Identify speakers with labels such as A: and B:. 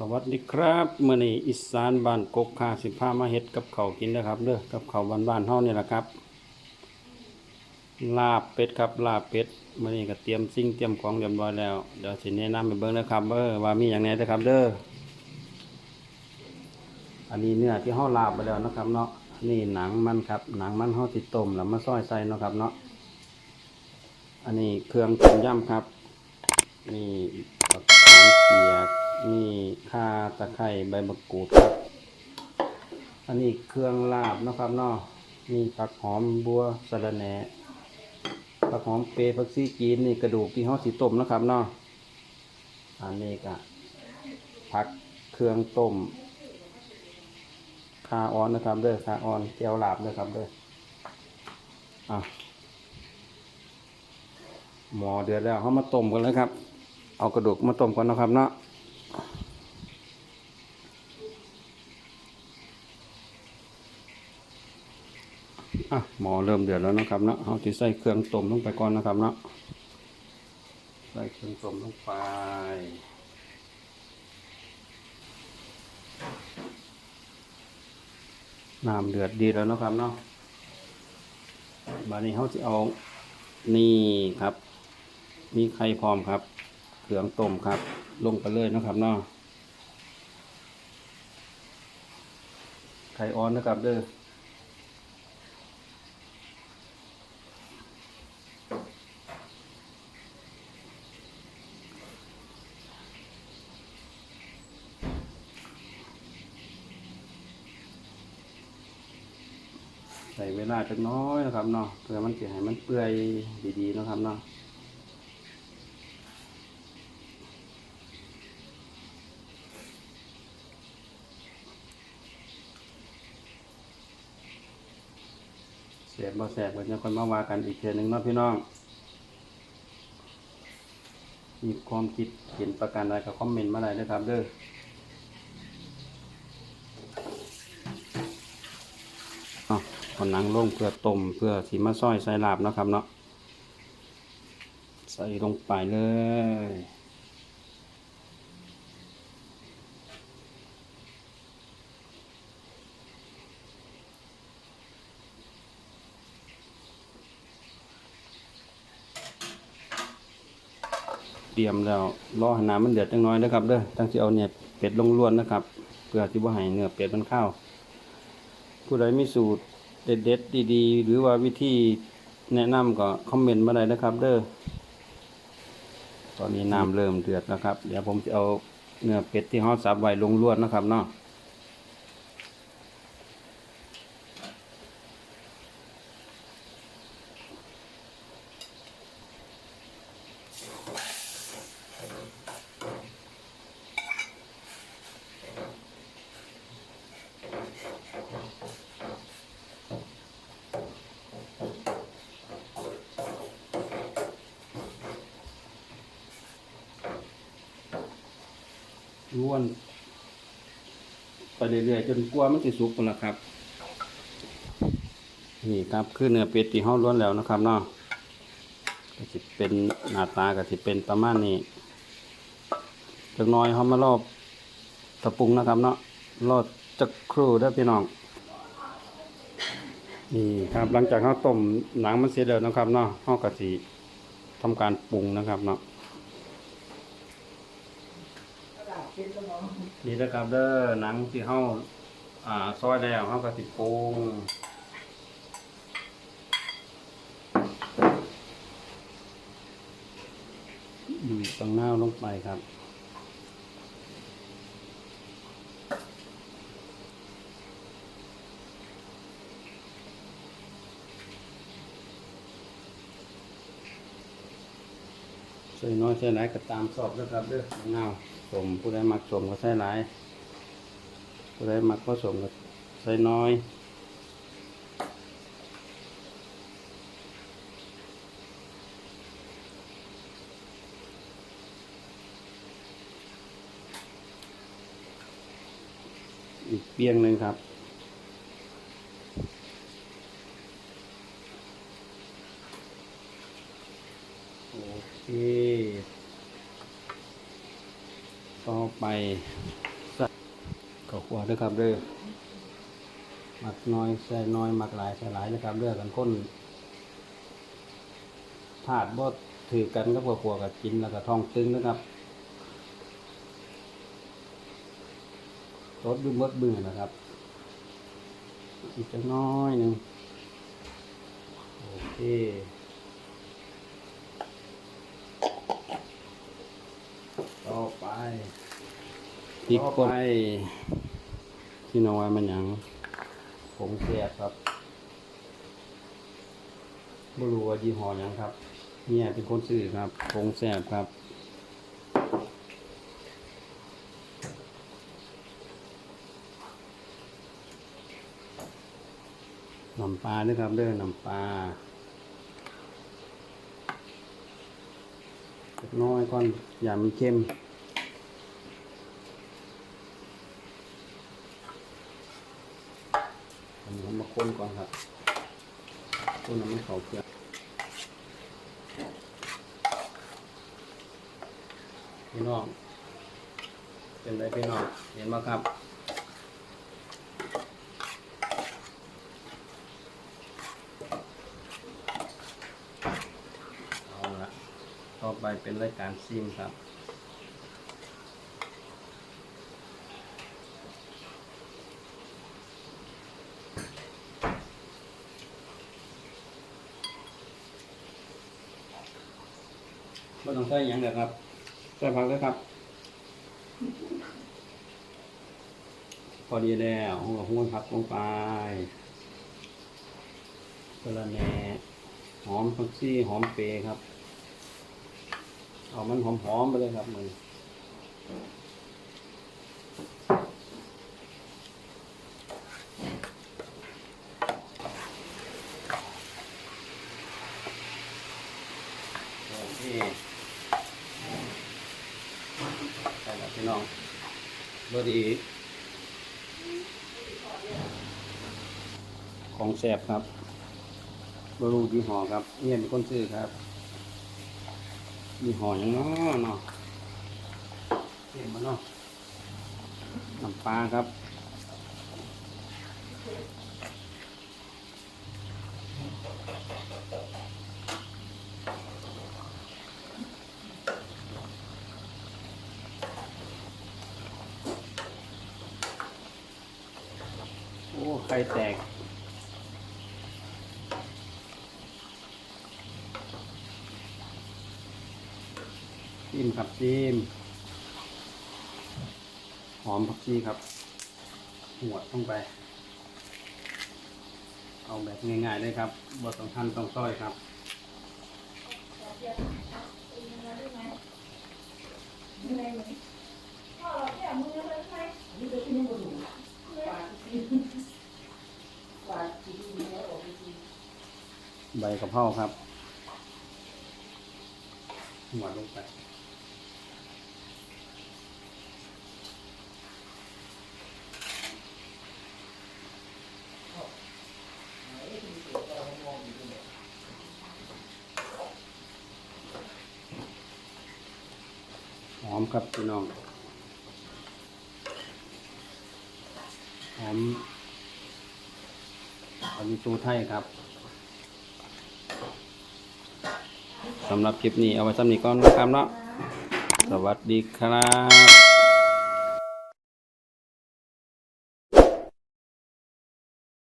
A: สวัสดีครับเมื้อนี้อีสานบ้านกกคาสิพามาเฮ็ดกับเขากินนะครับเด้อกับเข้าวบ้านเฮานี่แหละครับ ลาบเป็ดครับลาบเป็ดเมื้อนี้ก็เตรียมสิ่งเตรียมของเรียบร้อยแล้วเดี๋ยวสิแนะนำไปเบิ่งนะครับเออว่ามีหยังแหน่เด้อครับ เด้ออันนี้เนื้อที่เฮาลาบไปแล้วนะครับ เนาะนี่หนังมันครับ หนังมันเฮาสิดต้มแล้วมาซอยใส่เนาะครับ เนาะอันนี้เครื่องต้มยำครับ นี่ผักหอมเปียก นี่ข่าตะไคร้ใบมะกรูดครับ อันนี้เครื่องลาบนะครับเนาะนี่ผักหอมบัวสะระแหน่ผักหอมเปรย์ผักซีจีนนี่กระดูกที่เฮาสิต้มนะครับเนาะอันนี้ก็ผักเครื่องต้มคาออนนะครับเด้อคาออนแก้วลาบนะครับเด้ออะหมอเดือดแล้วเขามาต้มกันเลยครับ เอากระดูกมาต้มก่อนนะครับเนาะ อะหมอเริ่มเดือดแล้วนะครับเนาะเอาที่ใส่เครื่องต้มลงไปก่อนนะครับเนาะใส่เครื่องต้มลงไปน้ำเดือดดีแล้วนะครับเนาะบานนี้เขาจะเอานี่ครับ มีไข่พร้อมครับ เครื่องต้มครับ ลงไปเลยนะครับเนาะไข่ออนนะครับเด้อใส่เวลาจักน้อยนะครับเนาะเพื่อมันจะให้มันเปื่อยดีๆนะครับเนาะ สียบบ่แสบกันยังค่อยมาว่ากันอีกเทื่อหนึงเนาะพี่น้องมีความคิดเห็นประการใดก็คอมเมนต์มาได้เลยครับเด้อเอาหนังลงเพื่อต้มเพื่อสีมาซอยใส่ลาบเนาะครับเนาะใส่ลงไปเลย เตรียมแล้วรอให้น้ำมันเดือดจังน้อยนะครับเด้อตั้งที่เอาเนี่ยเป็ดลงล้วนนะครับเพื่อที่ว่าให้เนื้อเป็ดมันเข้าผู้ใดมีสูตรเด็ดๆดีๆ หรือว่าวิธีแนะนำก็คอมเมนต์มาได้นะครับ เด้อตอนนี้น้ำเริ่มเดือดนะครับ เดี๋ยวผมจะเอาเนื้อเป็ดที่ฮอดสับไว้ลงลวดนะครับเนาะ ล้วนไปเรื่อยๆจนกลัวมันจะสุกหมดแล้วครับ นี่ครับคือเนื้อเป็ดที่เฮาล้วนแล้วนะครับเนาะก็สิเป็นหน้าตาก็สิเป็นประมาณนี้จักน้อยเฮามารอบตะปรุงนะครับเนาะรอดจักครู่เด้พี่น้องนี่ครับหลังจากเฮาต้มหนังมันเสร็จแล้วนะครับเนาะเฮาก็สิทำการปรุงนะครับเนาะ นี่นะครับเด้อหนังที่เฮาอ่าซอยแล้วเฮาก็สิปรุงบีบตังหน้าลงไปครับใส่น้อยใส่หลายก็ตามสอบนะครับเด้อมะนาว สมผู้ใดมักสมก็ใส่หลาย ผู้ใดมักผสมก็ใส่น้อยอีกเปียงหนึ่งครับ โอเค ต่อไปก็ขวเด้วยครับเด้อมักน้อยใส่น้อยมักหลายใส่หลายนะครับเด้อกันคนถาดบ่ถือกันก็พวกขวกับกินแล้วก็ท้องตึงนะครับรสดูมดมือนะครับ อีกจักหน้อยหนึ่งโอเคต่อไป พริกไปที่น้องไว้มันหยังผงแซ่บครับไม่รู้ว่ายี่ห้อหยังครับ เนี่ยเป็นคนซื้อครับผงแซ่บครับน้ำปลาด้วยครับเด้อน้ำปลาเล็กน้อยก่อนอย่ามันเค็มอันนี้ผมมา คนก่อนครับคนน้ำมันเขาเกลือพี่น้อง เป็นไรพี่น้อง เห็นไหมครับเอาละต่อไปเป็นรายการซิมครับ ไม่ต้องใส่หยังเลยครับใส่ผักเลยครับ พอดีแล้วหัวหัวผักลงไปกระแหนหอมผักซี่หอมเปรย์ครับ เอามันหอมๆไปเลยครับมือโอเคใช่แล้วพี่น้องเบอร์ ดี ของแสบครับบรูยี่ห้อครับเนี่ยเป็นคนซื้อครับยี่ห้อยังเนาะเนาะเห็มาเนาะน้ำปลาครับ ไข่แตก จิ้มครับจิ้มหอมผักชีครับหัวดลงไป เอาแบบง่ายๆเลยครับบทสำคัญต้องซ้อยครับใบกะเพราครับหวดลงไปหอมครับพี่น้องหอมอันนี้ตูไทยครับ สำหรับคลิปนี้เอาไว้สำหรับนี้ก่อนนะครับเนาะสวัสดีครับ